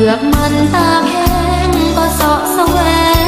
ลือกมันตาแข็งก็เสาะแสวง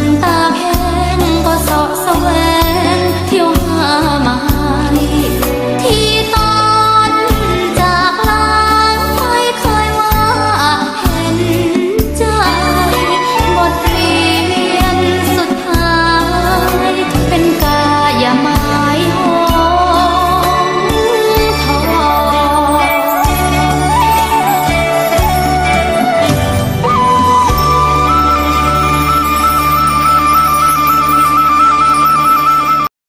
นตากแ